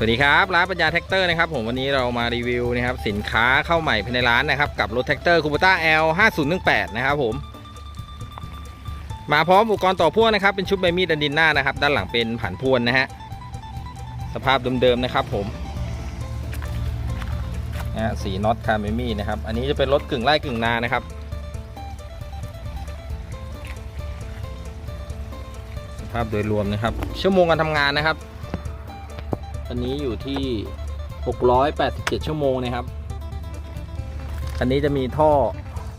สวัสดีครับร้านปัญญาแท็กเตอร์นะครับผมวันนี้เรามารีวิวนะครับสินค้าเข้าใหม่ภายในร้านนะครับกับรถแท็กเตอร์คูปต้า L 5018นะครับผมมาพร้อมอุปกรณ์ต่อพ่วงนะครับเป็นชุดใบมีดดันดินหน้านะครับด้านหลังเป็นผันพวนนะฮะสภาพเดิมๆนะครับผมนะฮะสีน็อตคาร์เมมี่นะครับอันนี้จะเป็นรถกึ่งไร่กึ่งนานะครับสภาพโดยรวมนะครับ ชั่วโมงการทำงานนะครับ อันนี้อยู่ที่ 687 ชั่วโมงนะครับ คันนี้จะมีท่อ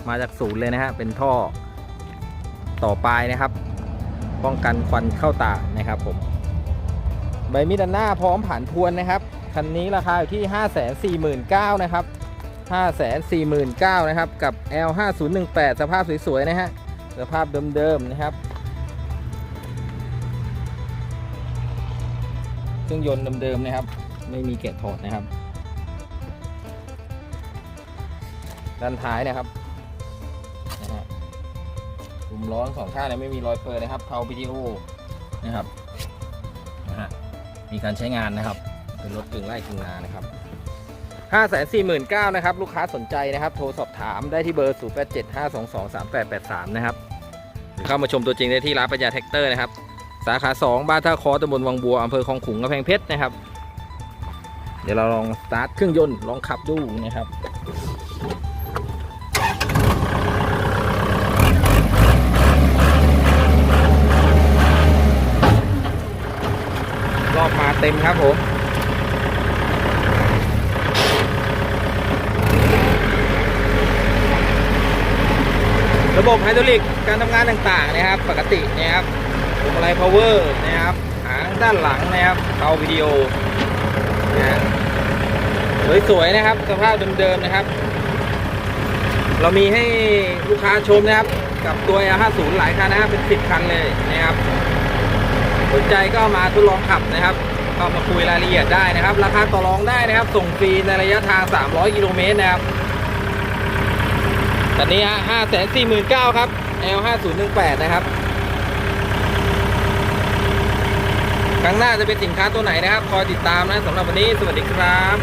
มาจากศูนย์เลยนะฮะ เป็นท่อต่อปลายนะครับ ป้องกันควันเข้าตานะครับผม ใบมีดด้านหน้าพร้อมผ่านพวนนะครับ คันนี้ราคาอยู่ที่ 549,000นะครับ 549,000นะครับ กับ L 5018 สภาพสวยๆนะฮะ สภาพเดิมๆนะครับ เครื่องยนต์เดิมๆนะครับ ไม่มีเกล็ดถอดนะครับ ด้านท้ายนะครับนะฮะกลุ่มล้อทั้งสองข้างเนี่ยไม่มีรอยเปิดนะครับเผา PTO นะครับนะฮะมีการใช้งานนะครับ เป็นรถกึ่งไร่กึ่งนานะครับ5 4 9 0 0นะครับ ลูกค้าสนใจนะครับ โทรสอบถามได้ที่เบอร์ 0 8 7 5 2 2 3 8 8 3 นะครับ หรือเข้ามาชมตัวจริงได้ที่ร้านปัญญาแท็กเตอร์นะครับ สาขา 2 บ้านท่าคอตำบลวังบัวอำเภอคลองขุงกำแพงเพชรนะครับ เดี๋ยวเราลองสตาร์ทเครื่องยนต์ลองขับดูนะครับรอบมาเต็มครับผมระบบไฮดรอลิกการทำงานต่างๆนะครับ ปกตินะครับ พวงมาลัยพาวเวอร์นะครับหางด้านหลังนะครับเตาวิดีโอนะฮะสวยๆนะครับ สภาพเดิมๆนะครับ เรามีให้ลูกค้าชมนะครับ กับตัว L50 หลายคันนะครับเป็น10คันเลยนะครับสนใจก็มาทดลองขับนะครับก็มาคุยรายละเอียดได้นะครับ ราคาต่อรองได้นะครับ ส่งฟรีในระยะทาง 300 กิโลเมตรนะครับตอนนี้ฮะห้าแสนสี่หมื่นเก้าครับ L ห้าศูนย์หนึ่งแปดนะครับ ครั้งหน้าจะเป็นสินค้าตัวไหนนะครับ คอยติดตามนะสำหรับวันนี้ สวัสดีครับ